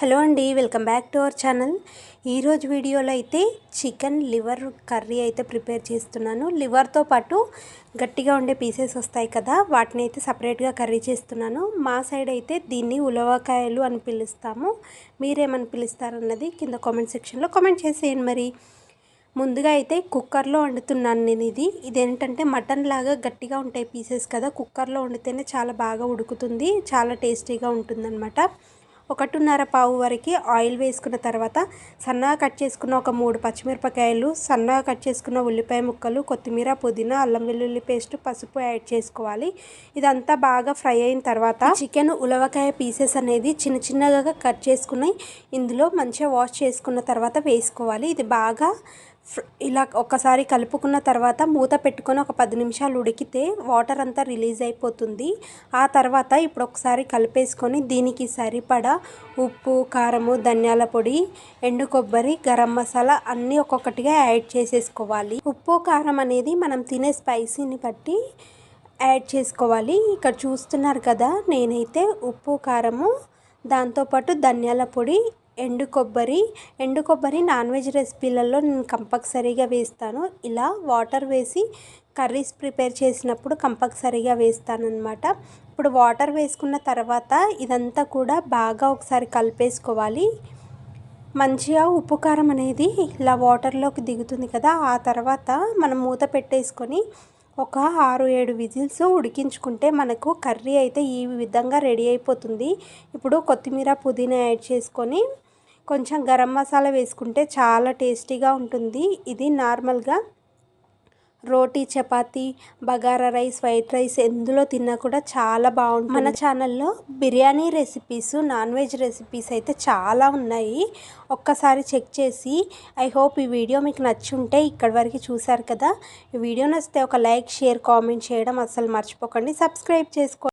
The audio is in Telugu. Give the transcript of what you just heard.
హలో అండి welcome back to our channel. ఈరోజు వీడియోలో అయితే చికెన్ లివర్ కర్రీ అయితే ప్రిపేర్ చేస్తున్నాను. లివర్తో పాటు గట్టిగా ఉండే పీసెస్ వస్తాయి కదా వాటిని అయితే సపరేట్గా కర్రీ చేస్తున్నాను. మా సైడ్ అయితే దీన్ని ఉలవకాయలు అని పిలుస్తాము. మీరేమని పిలుస్తారన్నది కింద కామెంట్ సెక్షన్లో కామెంట్ చేసేయండి మరి. ముందుగా అయితే కుక్కర్లో వండుతున్నాను నేను ఇది. ఇదేంటంటే మటన్ లాగా గట్టిగా ఉంటాయి పీసెస్ కదా కుక్కర్లో వండితేనే చాలా బాగా ఉడుకుతుంది చాలా టేస్టీగా ఉంటుందన్నమాట. ఒకటిన్నర పావు వరకు ఆయిల్ వేసుకున్న తర్వాత సన్నగా కట్ చేసుకున్న ఒక మూడు పచ్చిమిరపకాయలు సన్నగా కట్ చేసుకున్న ఉల్లిపాయ ముక్కలు కొత్తిమీర పుదీనా అల్లం వెల్లుల్లి పేస్ట్ పసుపు యాడ్ చేసుకోవాలి. ఇదంతా బాగా ఫ్రై అయిన తర్వాత చికెన్ ఉలవకాయ పీసెస్ అనేది చిన్న చిన్నగా కట్ చేసుకుని ఇందులో మంచిగా వాష్ చేసుకున్న తర్వాత వేసుకోవాలి. ఇది బాగా ఇలా ఒకసారి కలుపుకున్న తర్వాత మూత పెట్టుకొని ఒక పది నిమిషాలు ఉడికితే వాటర్ అంతా రిలీజ్ అయిపోతుంది. ఆ తర్వాత ఇప్పుడు ఒకసారి కలిపేసుకొని దీనికి సరిపడా ఉప్పు కారము ధనియాల పొడి ఎండు కొబ్బరి గరం మసాలా అన్నీ ఒక్కొక్కటిగా యాడ్ చేసేసుకోవాలి. ఉప్పు కారం అనేది మనం తినే స్పైసీని బట్టి యాడ్ చేసుకోవాలి. ఇక్కడ చూస్తున్నారు కదా నేనైతే ఉప్పు కారము దాంతోపాటు ధనియాల పొడి ఎండు కొబ్బరి ఎండు కొబ్బరి నాన్ వెజ్ రెసిపీలలో నేను కంపల్సరీగా వేస్తాను. ఇలా వాటర్ వేసి కర్రీస్ ప్రిపేర్ చేసినప్పుడు కంపల్సరీగా వేస్తానన్నమాట. ఇప్పుడు వాటర్ వేసుకున్న తర్వాత ఇదంతా కూడా బాగా ఒకసారి కలిపేసుకోవాలి. మంచిగా ఉప్పు కారం అనేది ఇలా వాటర్లోకి దిగుతుంది కదా ఆ తర్వాత మనం మూత పెట్టేసుకొని ఒక ఆరు ఏడు విజిల్స్ ఉడికించుకుంటే మనకు కర్రీ అయితే ఈ విధంగా రెడీ అయిపోతుంది. ఇప్పుడు కొత్తిమీర పుదీనా యాడ్ చేసుకొని కొంచెం గరం మసాలా వేసుకుంటే చాలా టేస్టీగా ఉంటుంది. ఇది నార్మల్గా రోటీ చపాతి బగారా రైస్ వైట్ రైస్ ఎందులో తిన్నా కూడా చాలా బాగుంటుంది. మన ఛానల్లో biryani recipes non veg recipes అయితే చాలా ఉన్నాయి. ఒక్కసారి చెక్ చేసి ఐ హోప్ ఈ వీడియో మీకు నచ్చి ఉంటే ఇక్కడి వరకు చూసారు కదా. ఈ వీడియో నచ్చితే ఒక లైక్ షేర్ కామెంట్ చేయడం అస్సలు మర్చిపోకండి. సబ్స్క్రైబ్ చేసుకోండి